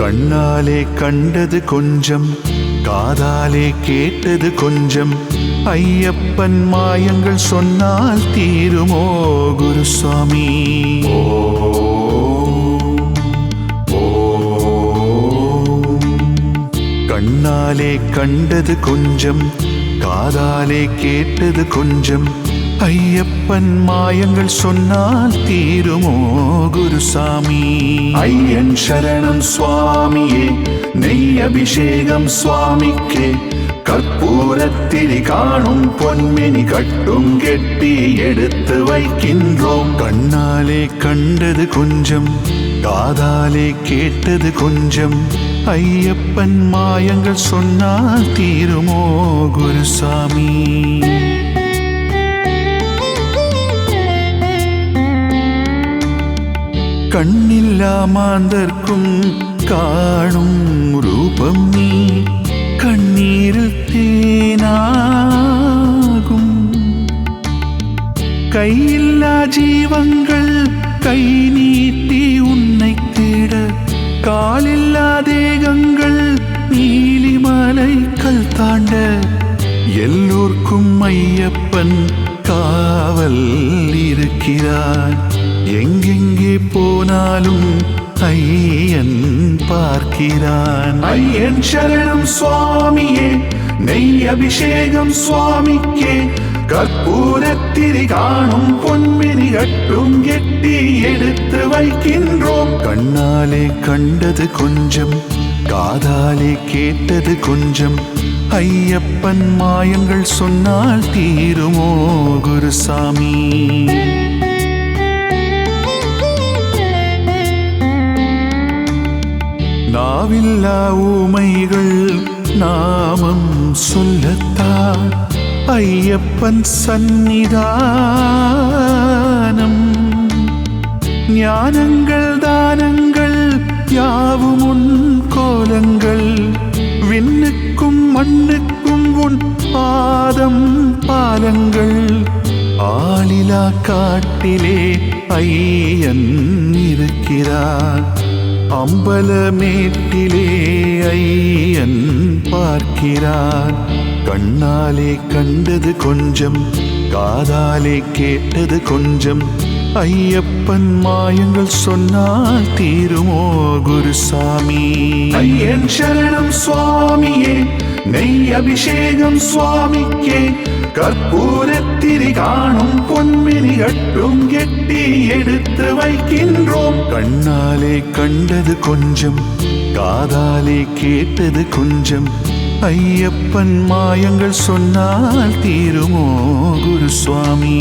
கண்ணாலே கண்டது கொஞ்சம் காதாலே கேட்டது கொஞ்சம். ஐயப்பன் மாயங்கள் சொன்னால் தீருமோ குருசாமி கண்ணாலே கண்டது கொஞ்சம் காதாலே கேட்டது கொஞ்சம். ஐயப்பன் மாயங்கள் சொன்னால் தீருமோ குருசாமி? ஐயன் சரணம் சுவாமியே நெய் அபிஷேகம் சுவாமிக்கே. கற்பூரத்திரி காணும் பொன்மினி கட்டும் கெட்டி எடுத்து வைக்கின்றோம். கண்ணாலே கண்டது கொஞ்சம் காதாலே கேட்டது கொஞ்சம். ஐயப்பன் மாயங்கள் சொன்னால் தீருமோ குருசாமி? கண்ணில்லா மாந்தர்க்கும் காணும் ரூபம் நீ கண்ணீரில் தேனாகும். கையில்லா ஜீவங்கள் கை நீட்டி உன்னை தேட காலில்லா தேகங்கள் நீலிமலை கல் தாண்ட எல்லோர்க்கும் ஐயப்பன் காவல் இருக்கிறான் எங்கெங்கே போனாலும் ஐயன் பார்க்கிறான். ஐயன் சரணம் சுவாமியே நெய் அபிஷேகம் சுவாமிக்கே. கற்பூரத்திரி காணும் பொன்மினி கட்டும் எட்டி எடுத்து வைக்கின்றோம். கண்ணாலே கண்டது கொஞ்சம் காதாலே கேட்டது கொஞ்சம். ஐயப்பன் மாயங்கள் சொன்னால் தீருமோ குருசாமி? நாவில்லா ஊமைகள் நாமம் சொல்லத்தான் ஐயப்பன் சந்நிதானம். ஞானங்கள் தானங்கள் யாவும் உன் கோலங்கள். விண்ணுக்கும் மண்ணுக்கும் உன் பாதம் பாலங்கள் ஆளிலா காட்டிலே ஐயன் இருக்கிறார் அம்பலமேட்டிலே ஐயன் பார்க்கிறார். கண்ணாலே கண்டது கொஞ்சம் காதாலே கேட்டது கொஞ்சம். ஐயப்பன் மாயங்கள் சொன்னால் தீருமோ குருசாமி? ஐயன் சரணம் சுவாமியே நெய் அபிஷேகம் சுவாமிக்கே கற்பூரத்திரி காணும் பொன்மினி கட்டும் கெட்டி எடுத்து வைக்கின்றோம் கண்ணாலே கண்டது கொஞ்சம் காதாலே கேட்டது கொஞ்சம் ஐயப்பன் மாயங்கள் சொன்னால் தீருமோ குரு சுவாமி